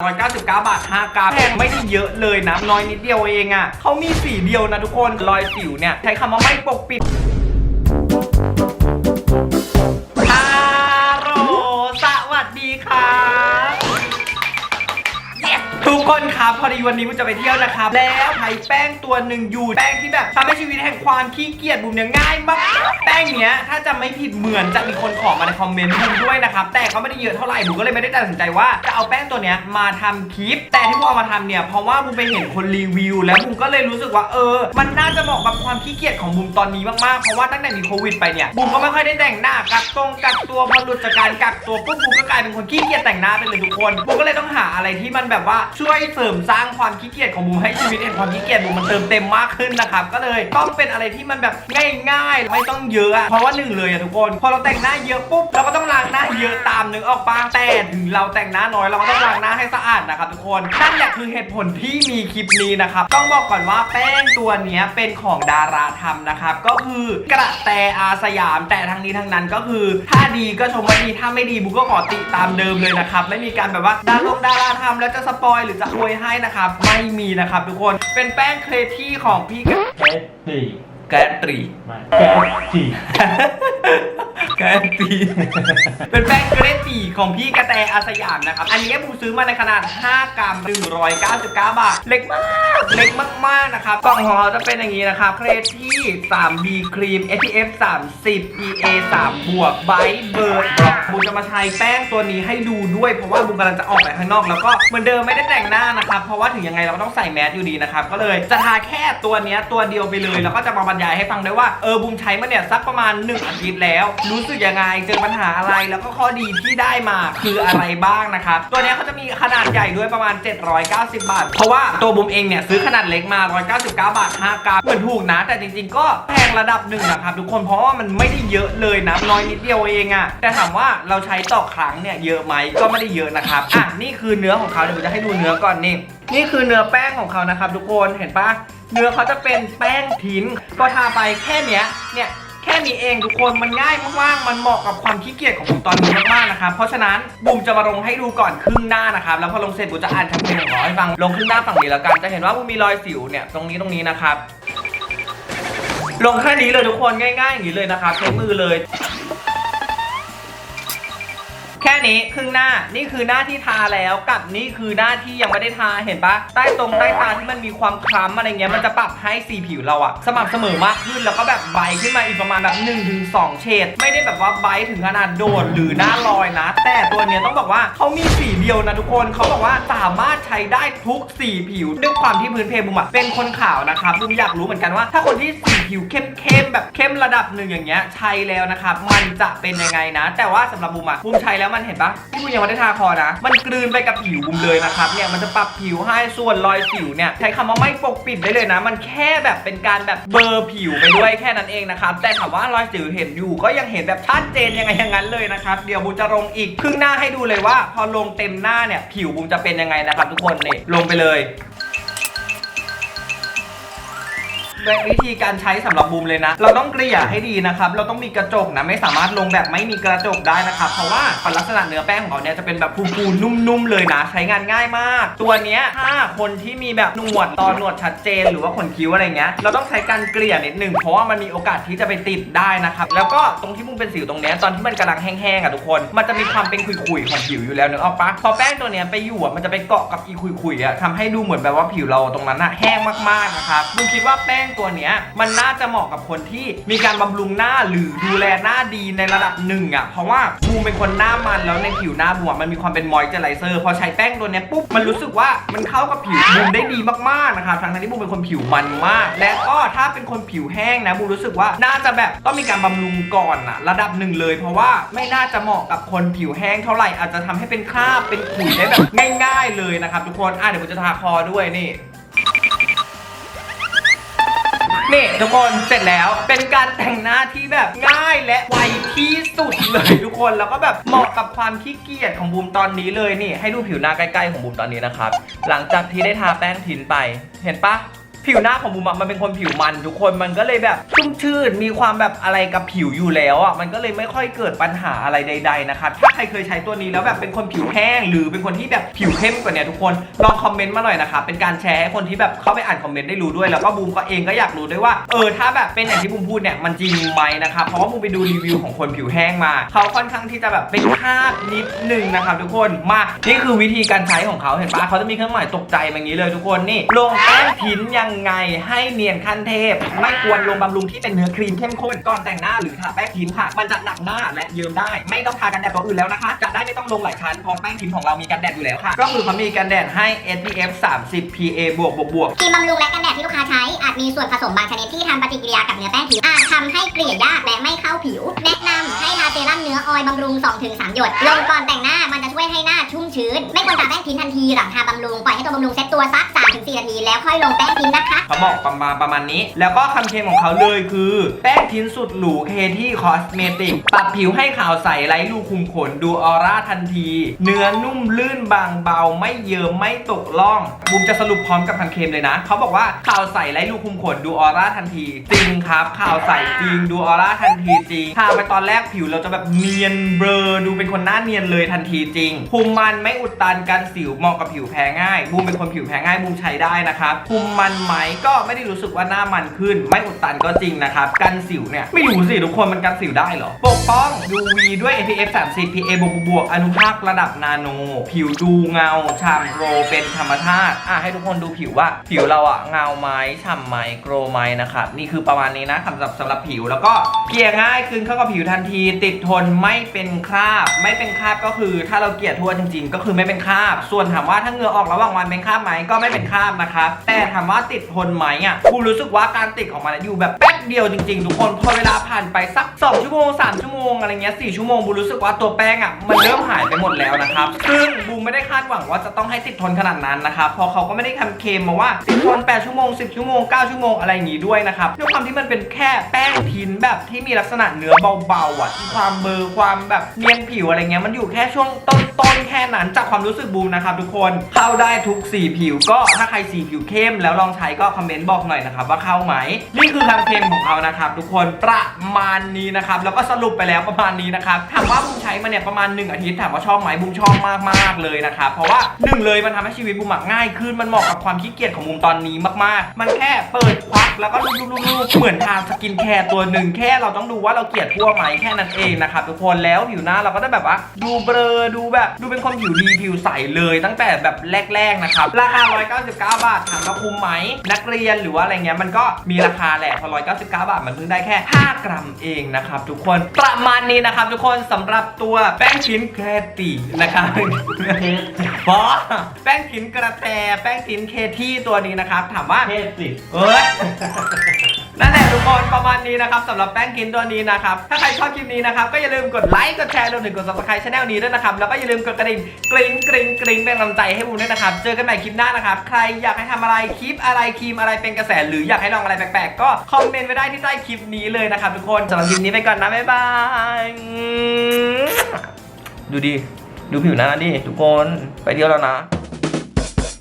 199 บาท 5 กรัมแพงไม่ได้เยอะเลยนะ น้อยนิดเดียวเองอะ่ะเขามีสีเดียวนะทุกคน รอยสิวเนี่ย ใช้คำว่าไม่ปกปิด ทุกคนครับพอดีวันนี้บุมจะไปเที่ยวนะครับ แล้วใช้แป้งตัวหนึ่งอยู่แป้งที่แบบทำให้ชีวิตแห่งความขี้เกียจบุ๋มเนี่ยง่ายมากแป้งเนี้ยถ้าจะไม่ผิดเหมือนจะมีคนขอมาในคอมเมนต์บุมด้วยนะครับแต่ก็ไม่ได้เยอะเท่าไหร่บุ๋มก็เลยไม่ได้ตัดสินใจว่าจะเอาแป้งตัวเนี้ยมาทำคลิป แต่ที่บุมเอามาทำเนี่ยเพราะว่าบุ๋มไปเห็นคนรีวิว แล้วบุ๋มก็เลยรู้สึกว่าเออ มันน่าจะเหมาะกับความขี้เกียจของบุ๋มตอนนี้มากๆเพราะว่าตั้งแต่มีโควิดไปเนี่ยบุ๋มก็ไม่ค่อยได้แต่งหน้ากักตรงกักตัวพอหลุดจากการกักตัวปุ๊บบุมก็กลายเป็นคนขี้เกียจแต่งหน้าไปเลยทุกคนบุมก็เลยต้องหาอะไรที่มันแบบว่าช่วยเสริมสร้างความขี้เกียจของบุมให้ชีวิตแห่งความขี้เกียจบุมมันเติมเต็มมากขึ้นนะครับก็เลยต้องเป็นอะไรที่มันแบบง่ายๆ ไม่ต้องเยอะอะเพราะว่าหนึ่งเลยอะทุกคน พอเราแต่งหน้าเยอะปุ๊บเราก็ต้องล้างหน้าเยอะตามนึกออกปะแต่ถึงเราแต่งหน้าน้อยเราก็ต้องล้างหน้าให้สะอาดนะครับทุกคนนั่นแหละคือเหตุผลที่มีคลิปนี้นะครับต้องบอกก่อนว่าแป้งตัวนี้เป็นของดาราทำนะครับก็คือกระแตอาสยามแต่ทั้งนี้ทั้งนั้นก็คือ ถ้าดีก็ชมว่าดีถ้าไม่ดีบุกก็ขอติตามเดิมเลยนะครับไม่มีการแบบว่าดาราทำแล้วจะสปอยหรือจะอวยให้นะครับ ไม่มีนะครับทุกคน เป็นแป้งเคลที่ของพี่กแกสตีแกตรี ไม่แกสตีแกรตีเป็นแป้งเกรดตีของพี่กระแตอาสยามนะครับ อันนี้บูซื้อมาในขนาด 5 กรัม 199 บาท เล็กมาก เล็กมาก ๆ นะครับ กล่องของเราจะเป็นอย่างนี้นะครับเครดที่ 3B ครีม SPF 30 PA 3บวกไบเบิร์ดบล็อกบูจะมาใช้แป้งตัวนี้ให้ดูด้วย เพราะว่าบูกำลังจะออกไปข้างนอก แล้วก็เหมือนเดิมไม่ได้แต่งหน้านะครับ เพราะว่าถึงยังไงเราก็ต้องใส่แมสอยู่ดีนะครับ ก็เลยจะทาแค่ตัวนี้ตัวเดียวไปเลย แล้วก็จะมาบรรยายให้ฟังด้วยว่า เออบูมใช้มาเนี่ยสักประมาณ 1 อาทิตย์แล้วรูู้สึกยังไงเจอปัญหาอะไรแล้วก็ข้อดีที่ได้มาคืออะไรบ้างนะครับตัวนี้เขาจะมีขนาดใหญ่ด้วยประมาณ 790 บาท เพราะว่าตัวบูมเองเนี่ยซื้อขนาดเล็กมา 199 บาท 5กรัมเหมือนถูกนะ แต่จริงๆ ก็แพงระดับหนึ่งนะครับทุกคนเพราะว่ามันไม่ได้เยอะเลยนะน้อยนิดเดียวเองอะแต่ถามว่าเราใช้ต่อครั้งเนี่ยเยอะไหมก็ไม่ได้เยอะนะครับอะนี่คือเนื้อของเขาเดี๋ยวผมจะให้ดูเนื้อก่อนนี่นี่คือเนื้อแป้งของเขานะครับทุกคนเห็นปะเนื้อเขาจะเป็นแป้งทิ้นก็ทาไปแค่เนี้ยเนี่ย ค่นี้เองทุกคนมันง่ายมากๆมันเหมาะกับความขี้เกียจของผมตอนนี้มากๆนะครับเพราะฉะนั้นบุมจะมาลงให้ดูก่อนครึ่งหน้านะครับแล้วพอลงเสร็จบุมจะอ่านแคมเปญของเราให้ฟังลงครึ่งหน้าฝั่งนี้แล้วกันจะเห็นว่าบุมมีรอยสิวเนี่ยตรงนี้ตรงนี้นะครับลงแค่นี้เลยทุกคนง่ายๆอย่างนี้เลยนะครับใช้มือเลย นี้ครึ่งหน้านี่คือหน้าที่ทาแล้วกับนี่คือหน้าที่ยังไม่ได้ทาเห็นปะใต้ตรงใต้ตาที่มันมีความคล้ำอะไรเงี้ยมันจะปรับให้สีผิวเราอะสม่ำเสมอมากขึ้นแล้วก็แบบใบขึ้นมาอีกประมาณแบบ1นถึงสเฉดไม่ได้แบบว่าใบถึงขนาดโดดหรือหน้าลอยนะ แต่ตัวเนี้ยต้องบอกว่าเขามีสีเดียวนะทุกคนเขาบอกว่าสามารถใช้ได้ทุกสีผิวด้วยความที่พื้นเพบุมอะเป็นคนขาวนะครับบุมอยากรู้เหมือนกันว่า ถ้าคนที่สีผิวเข้มๆแบบเข้มระดับหนึ่งอย่างเงี้ยใช้แล้วนะครับมันจะเป็นยังไงนะ แต่ว่าสำหรับบุมอะบุมใช้แล้วมันเห็นปะที่บุณยังไม่ได้ทาคอนะ มันกลืนไปกับผิวบุมเลยนะครับเนี่ยมันจะปรับผิวให้ส่วนรอยสิวเนี่ยใช้คำว่าไม่ปกปิดได้เลยนะ มันแค่แบบเป็นการแบบเบลอร์ผิวไปด้วยแค่นั้นเองนะครับแต่ถามว่ารอยสิวเห็นอยู่ก็ยังเห็นแบบชัดเจนยังไงอย่างนั้นเลยนะครับเดี๋ยวบุมจะลงอีกครึ่งหน้าให้ดูเลยว่า พอลงเต็มหน้าเนี่ยผิวบุมจะเป็นยังไงนะครับทุกคนนี่ลงไปเลย วิธีการใช้สำหรับบูมเลยนะ เราต้องเกลี่ยให้ดีนะครับ เราต้องมีกระจกนะ ไม่สามารถลงแบบไม่มีกระจกได้นะครับ เพราะว่าลักษณะเนื้อแป้งของเขาเนี่ยจะเป็นแบบฟูๆนุ่มๆเลยนะ ใช้งานง่ายมาก ตัวเนี้ยถ้าคนที่มีแบบหนวดตอนหนวดชัดเจน หรือว่าขนคิ้วอะไรเงี้ย เราต้องใช้การเกลี่ยนิดนึง เพราะว่ามันมีโอกาสที่จะไปติดได้นะครับ แล้วก็ตรงที่บูมเป็นสิวตรงเนี้ยตอนที่มันกำลังแห้งๆอะทุกคน มันจะมีความเป็นขุยๆของผิวอยู่แล้วเนึกออกปะพอแป้งตัวเนี้ยไปอยู่อะมันจะไปเกาะกับอีขุยๆอะทำให้ดูเหมือนแบบว่าผิวเราตรงนั้นอะแห้งมากๆนะครับบูมคิดว่าแป้งตัวเนี้ยมันน่าจะเหมาะกับคนที่มีการบำรุงหน้าหรือดูแลหน้าดีในระดับหนึ่งอะเพราะว่าบูมเป็นคนหน้ามันแล้วในผิวหน้าบูมมันมีความเป็นมอยเจอไรเซอร์พอใช้แป้งตัวเนี้ยปุ๊บมันรู้สึกว่ามันเข้ากับผิวบูมได้ดีมากๆนะครับทั้งๆที่บูมเป็นคนผิวมันมาก และก็ถ้าเป็นคนผิวแห้งนะบูมรู้สึกว่าน่าจะแบบต้องมีการบำรุงก่อนอะระดับหนึ่งเลย เพราะว่าไม่น่าจะเหมาะกับคนผิวแห้งเท่าไหร่อาจจะทำให้เป็นคราบเป็นขุยได้แบบง่าย ๆ เลยนะครับทุกคนอะเดี๋ยวผมจะทาคอด้วยนี่ นี่ทุกคนเสร็จแล้วเป็นการแต่งหน้าที่แบบง่ายและไวที่สุดเลยทุกคนแล้วก็แบบเหมาะกับความขี้เกียจของบูมตอนนี้เลยนี่ ให้ดูผิวหน้าใกล้ๆของบูมตอนนี้นะครับหลังจากที่ได้ทาแป้งทินไป เห็นปะ ผิวหน้าของบูมอะมันเป็นคนผิวมัน ทุกคนมันก็เลยแบบชุ่มชื่นมีความแบบอะไรกับผิวอยู่แล้วอะมันก็เลยไม่ค่อยเกิดปัญหาอะไรใด ๆนะครับถ้าใครเคยใช้ตัวนี้แล้วแบบเป็นคนผิวแห้ง หรือเป็นคนที่แบบผิวเข้มกว่าเนี้ยทุกคนลองคอมเมนต์มาหน่อยนะครับเป็นการแชร์ให้คนที่แบบเข้าไปอ่านคอมเมนต์ได้รู้ด้วยแล้วก็บูมก็เองก็อยากรู้ด้วยว่าเออถ้าแบบเป็นอย่างที่บูมพูดเนี่ยมันจริงไหมนะครับเพราะว่าบูมไปดูรีวิวของคนผิวแห้งมาเขาค่อนข้างที่จะแบบเป็นคราบนิดหนึ่งนะครับทุกคนมานี่คือวิธีการใช้ของเขาเห็นปะเขาจะมีเครื่องหมายตกใจแบบนี้เลยทุกคนนี่ลงแป้งพินยังไงให้เนียนขั้นเทพ ไม่ควรลงบำรุงที่เป็นเนื้อครีมเข้มข้นก่อนแต่งหน้าหรือทาแป้งพินค่ะ มันจะหนักหน้าและเยิ้มได้ ไม่ต้องทากันแดดตัวอื่นแล้วนะคะ จะได้ไม่ต้องลงหลายชั้นเพราะแป้งพินของเรามีกันแดดอยู่แล้วค่ะ ก็คือเขามีกันแดดให้ SPF 30 PA บวกบวกบวกครีมบำรุงและกันแดดที่ลูกค้าใช้อาจมีส่วนผสมบางชนิดที่ทำปฏิกิริยากับเนื้อแป้งผิวอาจทำให้เกลี่ยยากและไม่เข้าผิว แนะนำให้ทาเซรั่มเนื้อออยล์บำรุง 2-3 หยดลงก่อนแต่งหน้ามันจะช่วยให้หน้าชุ่ม ชื้น ไม่ควรทาแป้งพิ้นทันทีหลังทาบำรุง ปล่อยให้ตัวบำรุงเซ็ตตัวสัก3-4นาทีแล้วค่อยลงแป้งพิ้นนะคะ เขาบอกประมาณประมาณนี้ แล้วก็คำเคลมของเขาเลยคือ แป้งทิ้นสุดหรูเคที่คอสเมติกปรับผิวให้ขาวใสไร้รูขุมขนดูออร่าทันที เนื้อนุ่มลื่นบางเบา ไม่เยิ้มไม่ตกล่องบูมจะสรุปพร้อมกับคำเคลมเลยนะ เขาบอกว่าขาวใสไร้รูขุมขนดูออร่าทันที จริงครับขาวใสจริงดูออร่าทันทีจริงทาไปตอนแรกผิวเราจะแบบเนียนเบลอดูเป็นคนหน้าเนียนเลยทันทีจริงคุมมันไไม่อุดตันกันสิวเหมาะกับผิวแพ้ง่ายบูมเป็นคนผิวแพ้ง่ายบูมใช้ได้นะครับคุมมันไหมก็ไม่ได้รู้สึกว่าหน้ามันขึ้น ไม่อุดตันก็จริงนะครับกันสิวเนี่ยไม่รู้สิทุกคนมันกันสิวได้เหรอปกป้อง UV ด้วย SPF 30 PA บวกบวกอนุภาคระดับนาโน ผิวดูเงาฉ่ำโกรเป็นธรรมชาติอะให้ทุกคนดูผิวว่า ผิวเราอะเงาไหมฉ่ำไหมโกรไหมนะครับนี่คือประมาณนี้นะคำศัพท์สำหรับผิวแล้วก็เกลี่ยง่ายคืนเข้ากับผิวทันที ติดทนไม่เป็นคราบ ไม่เป็นคราบก็คือ ถ้าเราเกลี่ยทั่วจริง ๆ ก็็คือไม่เป็นคราบ ส่วนถามว่าถ้าเหงื่อออกระหว่างวันเป็นคราบไหมก็ไม่เป็นคราบนะครับ แต่ถามว่าติดทนไหมอะกูรู้สึกว่าการติดของมันอยู่แบบแป๊บเดียวจริงๆ ทุกคน พอเวลาผ่านไปสัก 2 ชั่วโมง 3 ชั่วโมงอะไรเงี้ย4ชั่วโมงบูรู้สึกว่าตัวแป้งอะมันเริ่มหายไปหมดแล้วนะครับ ซึ่งบูไม่ได้คาดหวังว่าจะต้องให้ติดทนขนาดนั้นนะครับเพอเขาก็ไม่ได้ทำเคมมาว่าติดทน 8 ชั่วโมง 10 ชั่วโมง 9 ชั่วโมงอะไรอย่างงี้ด้วยนะครับ ด้วยความที่มันเป็นแค่แป้งพินแบบที่มีลักษณะเนื้อเบาๆอะที่ความเบอร์ความแบบเนียนผิวอะไรเงี้ยมันอยู่แค่ช่วงต้นๆแค่นั้นจากความรู้สึกบูมนะครับทุกคนเข้าได้ทุกสีผิว ก็ถ้าใครสีผิวเข้ม แล้วลองใช้ก็คอมเมนต์บอกหน่อยนะครับว่าเข้าไหมนี่คือคำเคลมของเขานะครับทุกคนประมาณนี้นะครับแล้วก็สรุปไปแล้วประมาณนี้นะครับถามว่าบูมใช้มาเนี่ยประมาณ 1 อาทิตย์ถามว่าชอบไหมบูมชอบมากมากๆเลยนะครับเพราะว่าหนึ่งเลยมันทำให้ชีวิตบูมง่ายขึ้นมันเหมาะกับความขี้เกียจของบูมตอนนี้มากๆ มันแค่เปิดควักแล้วก็ลูบๆๆๆเหมือนทาสกินแคร์ตัวหนึ่งแค่เราต้องดูว่าเราเกลียดทั่วไหมแค่นั้นเองนะครับทุกคนแล้วผิวหน้าเราก็ได้แบบว่าดูเบลอดูแบบดูเป็นคนผิวดีผิวใสเลยตั้งแต่แบบแรก ๆ นะครับ ราคา 199 บาทถามว่าคุ้มไหม นักเรียนหรือว่าอะไรเงี้ยมันก็มีราคาแหละพอ199 บาทมันเพิ่งได้แค่ 5 กรัมเองนะครับทุกคนประมาณนี้นะครับทุกคนสำหรับตัวแป้งชิ้นแคตีนะครับบอสแป้งชิ้นกระแตแป้งชิ้นเคที่ตัวนี้นะครับถามว่าเทศสิเอ้ย นั่นแหละทุกคนประมาณนี้นะครับสำหรับแป้งกินตัวนี้นะครับ ถ้าใครชอบคลิปนี้นะครับ ก็อย่าลืมกดไลค์กดแชร์รวมถึงกด subscribe ช่องนี้ด้วยนะครับ แล้วก็อย่าลืมกดกระดิ่งกริ๊งกริ๊งกริ๊งเป็นกำลังใจให้บูมด้วยนะครับ เจอกันใหม่คลิปหน้านะครับ ใครอยากให้ทำอะไรคลิปอะไรครีมอะไรเป็นกระแส หรืออยากให้ลองอะไรแปลกๆ ก็คอมเมนต์ไว้ได้ที่ใต้คลิปนี้เลยนะครับทุกคนสำหรับคลิปนี้ไปก่อนนะบ๊ายบายดูดิดูผิวหน้าดิทุกคนไปเที่ยวแล้วนะ